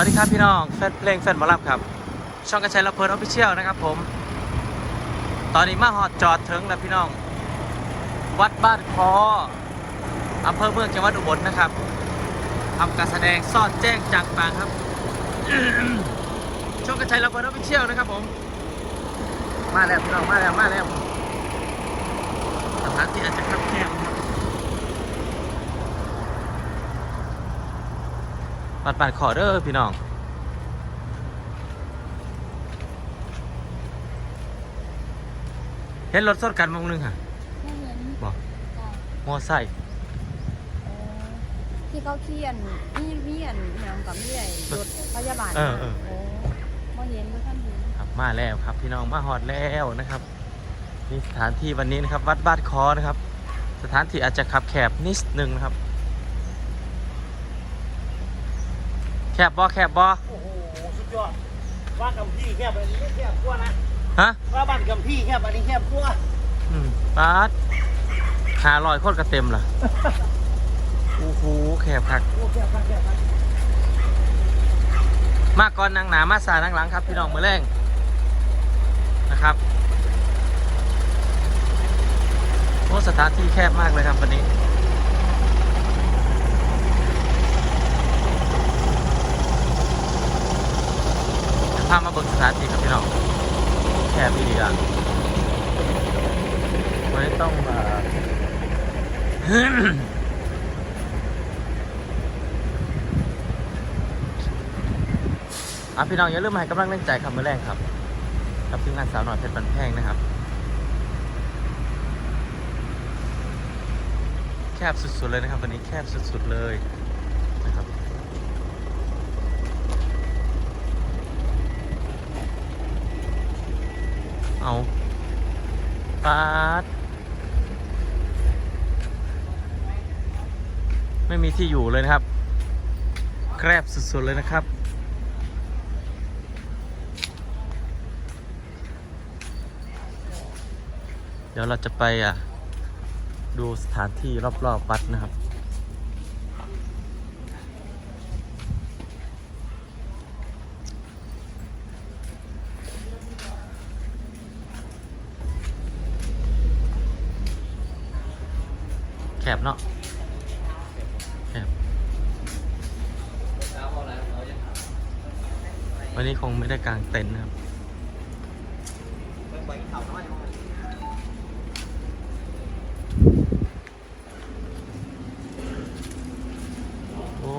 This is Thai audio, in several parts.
วัสดีครับพี่น้องแฟนเพลงแฟนหมอลับครับ ช่องกระชัยละเพลินออฟฟิเชียลนะครับผม ตอนนี้มาหอดจอดถึงแล้วพี่น้อง วัดบ้านคออำเภอเมืองจังหวัดอุบลนะครับทำการแสดงซ่อดแจ้งจากปางครับช่องกระชัยละเพลินออฟฟิเชียลนะครับผม มาแล้วพี่น้องมาแล้วมาแล้วสถานที่อาจจะคับแคบนะครับ ปัดปัดขอเด้อพี่น้องเห็นรถสดกันมองหนึงค่ะไม่เห็นบอกจ้ะมอไซค์โอ้ที่เขาเขียนมีมีอันอหย่างกับมีไอ้รถพยาบาลเออเออโอ้ไม่เห็นก็ท่านเห็นครับมาแล้วครับ พี่น้องมาหอดแล้วนะครับนี่สถานที่วันนี้นะครับ วัดบ้านคอนะครับ สถานที่อาจจะขับแคบนิดนึงนะครับ คบบอแคบบอโอ้โห สุดยอด ว่ากำพี่แคบอันนี้แคบกว่านะ ฮะว่าบ้านกำพี่แคบอันนี้แคบกว่าอืมปาดหาลอยโคตรกระเต็มล่ะโอ้โหแคบคัก โอ้แคบครับแคบครับมาก่อนนางหนามาสานังหลังครับ พี่น้องมือแรงนะครับโอ้สถานที่แคบมากเลยครับวันนี้ามาเบิ่งสถานที่ครับพี่น้องแคบดีอะไม่ต้องมาอะพี่น้องอย่าลืมมาให้กำลังแรงใจครับมือแรงครับกับทีมงานสาวหน่อยเพชรบันแพงนะครับ แคบสุดๆเลยนะครับ วันนี้แคบสุดๆเลยนะครับ เอาปาดไม่มีที่อยู่เลยนะครับ แคบสุดๆเลยนะครับ เดี๋ยวเราจะไปอะ ดูสถานที่รอบๆวัดนะครับ บเนาะแคบวันนี้คงไม่ได้กางเต็นท์นะครับโอ้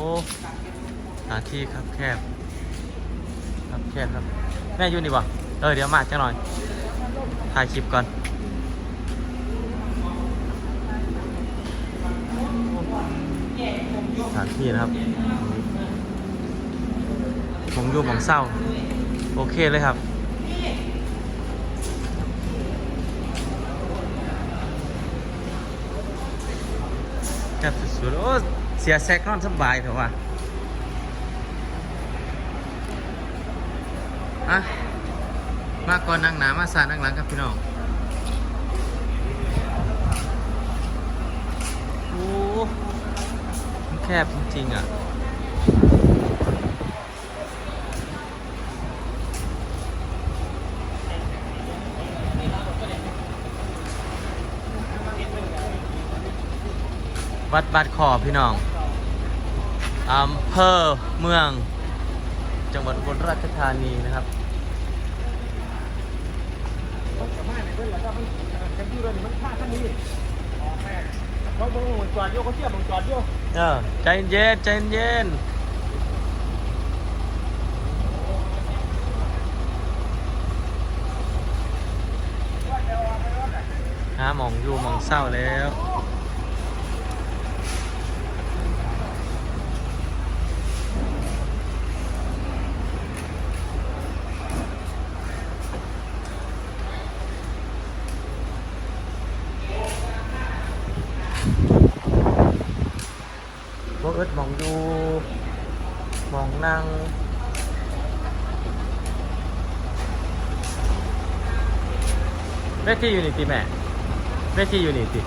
สถานที่ครับแคบครับแคบครับ แม่อยู่นี่บ่เออเดี๋ยวมาจังหน่อยถ่ายคลิปก่อน ถานที่นะครับ ผมอยู่หมองเศร้า โอเคเลยครับแคบสุดๆโอ้เสียแซกนอนสบายเถอะว่ะอะมาก่อนนั่งหนามาสานั่งหลังครับพี่น้อง โอ้มันแค บจริงๆอะวัดบาดคอพี่น้องอำเภอเมือง จังหวัดอุบลราชธานีนะครับมันเพื่อนเราจะมันกันอยู่เลยมันฆ่าท่านนี้อ๋อแม่เขาบอกว่าจอดโยเขาเทียบมึงจอดโย เออใจเย็นใจเย็นหาหมองอยู่หมองเศร้าแล้ว เวที่ยูนี่ติแม่เวที่ยูนิตี้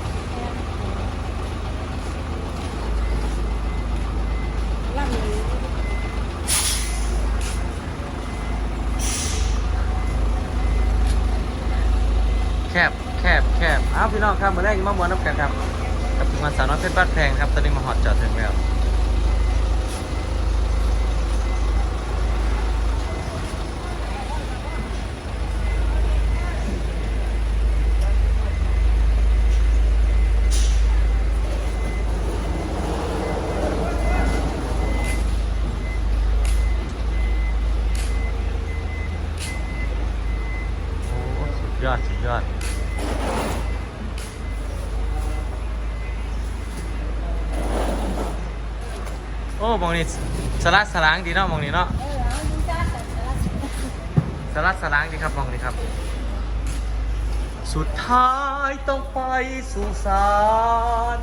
แคบแคบแคบอ้าวพี่น้องครับมาแรกมามวนน้ำแข็งครับกับทีมงานสาวน้อยเพชรบ้านแพงครับ ตอนนี้มาหอดจอดถึงแล้ว ยอดสุดยอดโอ้มองนี่สลัดสลางดีเนาะมองนี่เนาะเออเอาดูจ้าแต่ละ สลัดสลางดีครับมองนี่ครับ สุดท้ายต้องไปสู่ศาล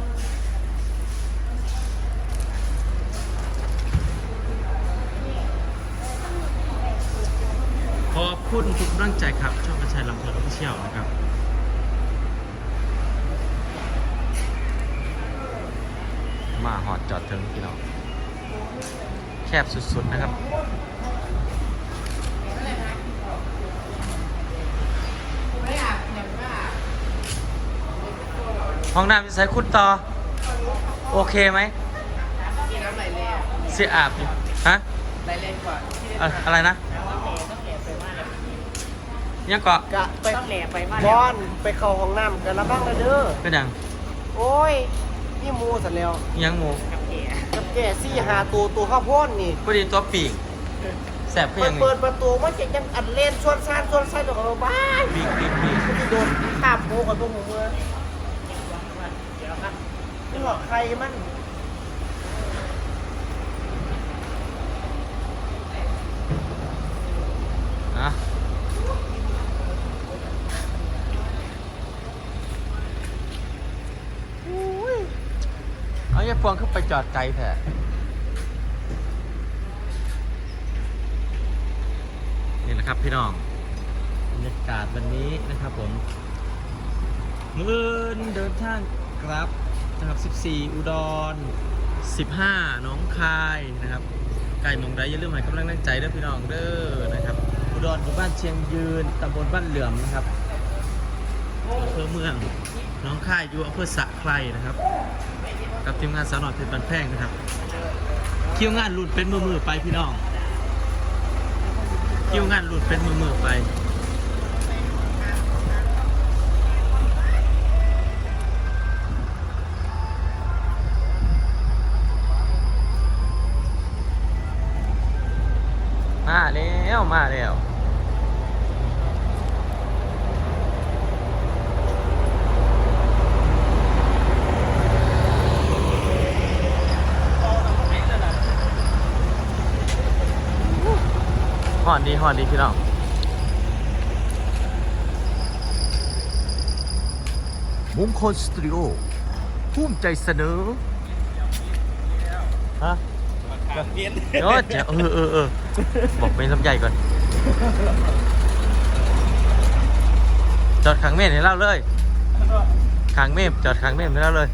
ขอบ คุณทุกกำลังใจครับ ช่องกระชายลำเพลินออฟฟิเชียลนะครับมาหอดจอดถึงพี่น้องแคบสุดๆนะครับ ห้องน้ำจะใช้คุณต่อ โอเคไหมมีน้ำไหลแรงเสียอาบอยู่ฮะไหลแรงกว่าที่ได้อะอะไรนะ ต้องแหลไปมากเลย ยังเกาะกะไปต้องแหลไปมากบอนไปเข้าห้องน้ำกันละบ้างเลยเด้อเป็นยังโอ้ยนี่หมูสันแล้วยังหมูกับแกกับแก่ซี่หาตัวตัวข้าวโพดนี่พอดีตัวปีกแสบก็เปิยัดงเปิดประตูมันจะยังอัดเล่นชวนซานชวนซานตัวกับเราบ้านปีกปีกปีกมันจะโดนข้ามโมกับตัวหมูเมื่อนี่หรอกใครมัน อะเอาอย่า พวงขึ้นไปจอดไกลแท้นี่แหละครับพี่น้องบรรยากาศวันนี้นะครับผมมืนเดินทางกลับนะครับ 14 อุดร 15หน้องคายนะครับ ไก่มองใดอย่าลืมให้กำลังใจเด้อพี่น้องเด้อนะครับ อุดรอยู่บ้านเชียงยืนตำบลบ้านเหลื่อมนะครับอำเภอเมือง น้องคายอยู่อำเภอสะไครนะครับ กับทีมงานสาวหน่อยเพชรบันแพงนะครับคิวงานหลุดเป็นมือมือไปพี่น้องคิวงานหลุดเป็นมือมือไปมาแล้วมาแล้ว หอนดีหอนดีพี่น้องมงคลสตูดิโอภูมิใจเสนอฮะเวียนเออเจ๋อเออเออเออบอกเป็นลำใหญ่ก่อน จอดขังเมฆให้เราเลยขังเมฆจอดขังเมฆให้เราเลย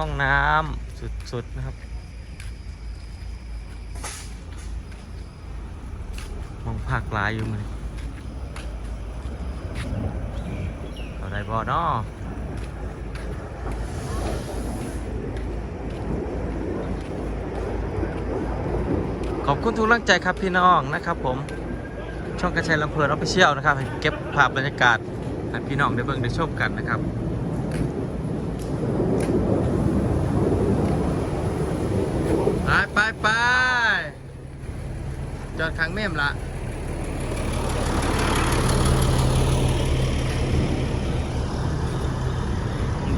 ห้องน้ำสุด ๆ นะครับ มองภาคหลายอยู่มือนี้เอาได้บ่เนาะขอบคุณทุกกำลังใจครับพี่น้องนะครับผมช่องกระชัยลำเพลินออฟฟิเชียลนะครับ เก็บภาพบรรยากาศให้พี่น้องได้เบิ่งได้ชมกันนะครับ ไปไปไป จอดขังเมมละ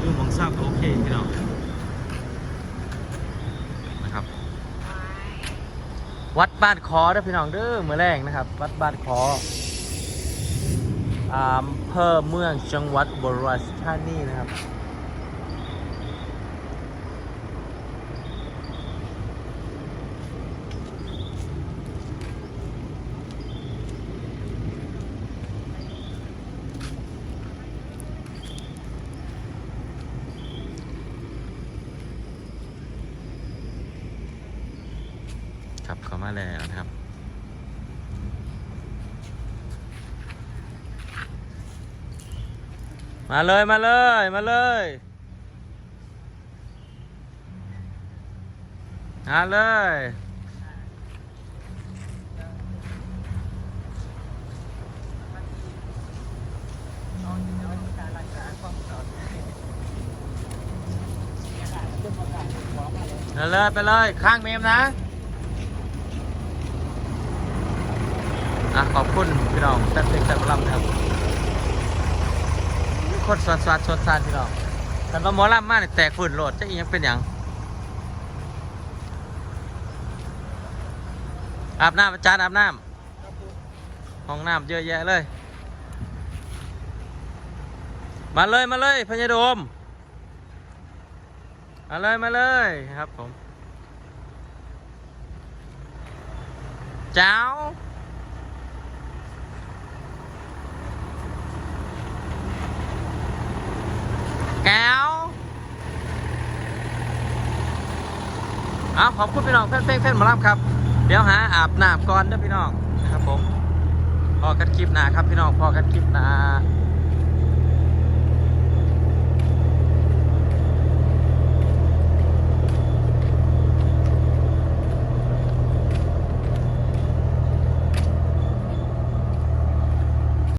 ดูมองทราบก็โอเคพี่น้องนะครับ วัดบ้านคอเด้อพี่น้องเด้อเมื่อแรงนะครับ วัดบ้านคออำเภอเมืองจังหวัดบราชธานีนะครับ เขามาแล้วนะครับ มาเลยมาเลยมาเลยมาเลยเลยไปเลย ข้างเมมนะ อะขอบคุณพี่น้องแป๊บเล็กแป๊บลำนะครับโคตรสวัสดิ์สดสานพี่น้องแต่ว่าหมอลำมากเนี่ยแตกฝุ่นโหลดจะอีกยังเป็นอย่างอาบน้ำอาจารย์อาบน้ำห้องน้ำเยอะแยะเลย มาเลยมาเลยพญาโดมมาเลยมาเลยครับผมเจ้า แก้วเอาขอบคุณพี่น้องแฟนเพลงแฟนหมอลำครับ เดี๋ยวหาอาบน้ำก่อนเด้อพี่น้องนะครับผมพอกันคลิปหนาครับพี่น้องพอกันคลิปหนา